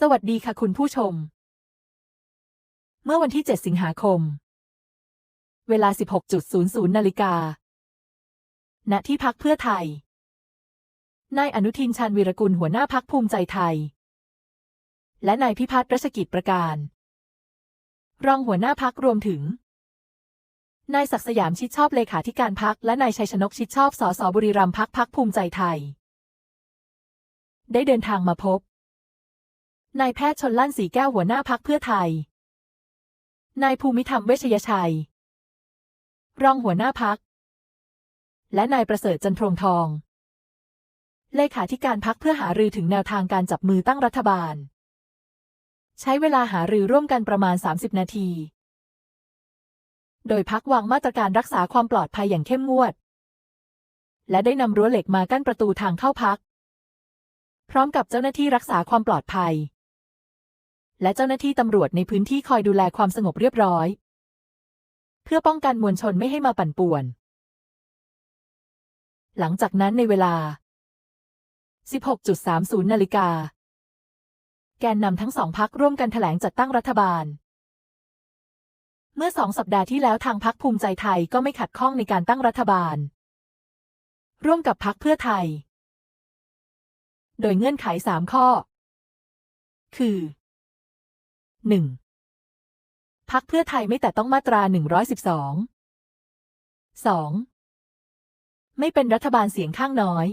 สวัสดีค่ะคุณผู้ชม เมื่อวันที่ 7 สิงหาคม เวลา 16.00 นาฬิกา ณ ที่พักเพื่อไทย นายอนุทินชาญวีรกุลหัวหน้าพักภูมิใจไทย และนายพิพัฒน์รัชกิจประการ รองหัวหน้าพักรวมถึง นายศักดิ์สยามชิดชอบเลขาธิการพักและนายชัยชนกชิดชอบสสบุรีรัมย์พักพักภูมิใจไทย ได้เดินทางมาพบ นายแพทย์ชนลั่นสีแก้วหัวหน้าพักเพื่อไทย นายภูมิธรรมเวชยชัย รองหัวหน้าพัก และนายประเสริฐจันทรงทอง เลขาธิการพักเพื่อหารือถึงแนวทางการจับมือตั้งรัฐบาล ใช้เวลาหารือร่วมกันประมาณ 30 นาที โดยพักวางมาตรการรักษาความปลอดภัยอย่างเข้มงวด และได้นำรั้วเหล็กมากั้นประตูทางเข้าพัก พร้อมกับเจ้าหน้าที่รักษาความปลอดภัย และเจ้าหน้าที่ตำรวจในพื้นที่คอยดูแลความสงบเรียบร้อย เพื่อป้องกันมวลชนไม่ให้มาปั่นป่วน หลังจากนั้นในเวลา 16.30 นาฬิกา แกนนำทั้งสองพักร่วมกันแถลงจัดตั้งรัฐบาล เมื่อสองสัปดาห์ที่แล้วทางพักภูมิใจไทยก็ไม่ขัดข้องในการตั้งรัฐบาล ร่วมกับพักเพื่อไทย โดยเงื่อนไขสามข้อ คือ 1. พักเพื่อไทยไม่แต่ต้องมาตรา 112 2. ไม่เป็นรัฐบาลเสียงข้างน้อย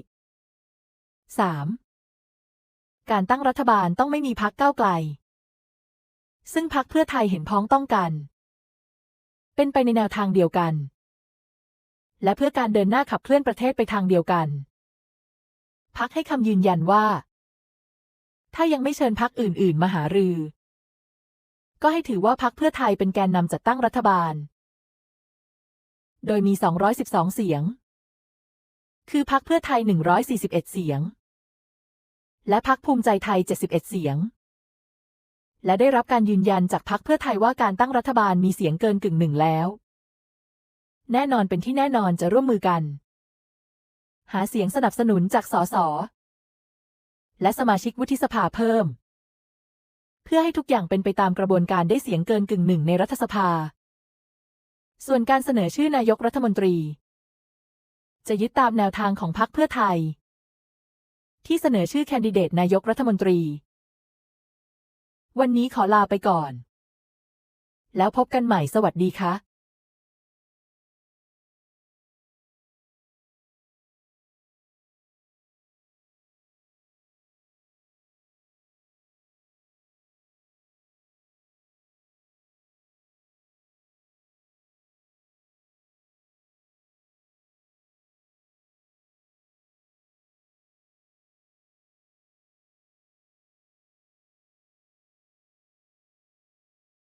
3. การตั้งรัฐบาลต้องไม่มีพักก้าวไกล ซึ่งพักเพื่อไทยเห็นพ้องต้องกัน เป็นไปในแนวทางเดียวกัน และเพื่อการเดินหน้าขับเคลื่อนประเทศไปทางเดียวกัน พักให้คำยืนยันว่า ถ้ายังไม่เชิญพักอื่น ๆ มาหารือ ก็ให้ถือว่าพักเพื่อไทยเป็นแกนนำจัดตั้งรัฐบาล โดยมี 212 เสียง คือพักเพื่อไทย 141 เสียง และพักภูมิใจไทย 71 เสียง และได้รับการยืนยันจากพักเพื่อไทยว่าการตั้งรัฐบาลมีเสียงเกินกึ่งหนึ่งแล้ว แน่นอนเป็นที่แน่นอนจะร่วมมือกัน หาเสียงสนับสนุนจากสสและสมาชิกวุฒิสภาเพิ่ม เพื่อให้ทุกอย่างเป็นไปตามกระบวนการได้เสียงเกินกึ่งหนึ่งในรัฐสภา ส่วนการเสนอชื่อนายกรัฐมนตรี จะยึดตามแนวทางของพรรคเพื่อไทย ที่เสนอชื่อแคนดิเดตนายกรัฐมนตรี วันนี้ขอลาไปก่อน แล้วพบกันใหม่สวัสดีค่ะ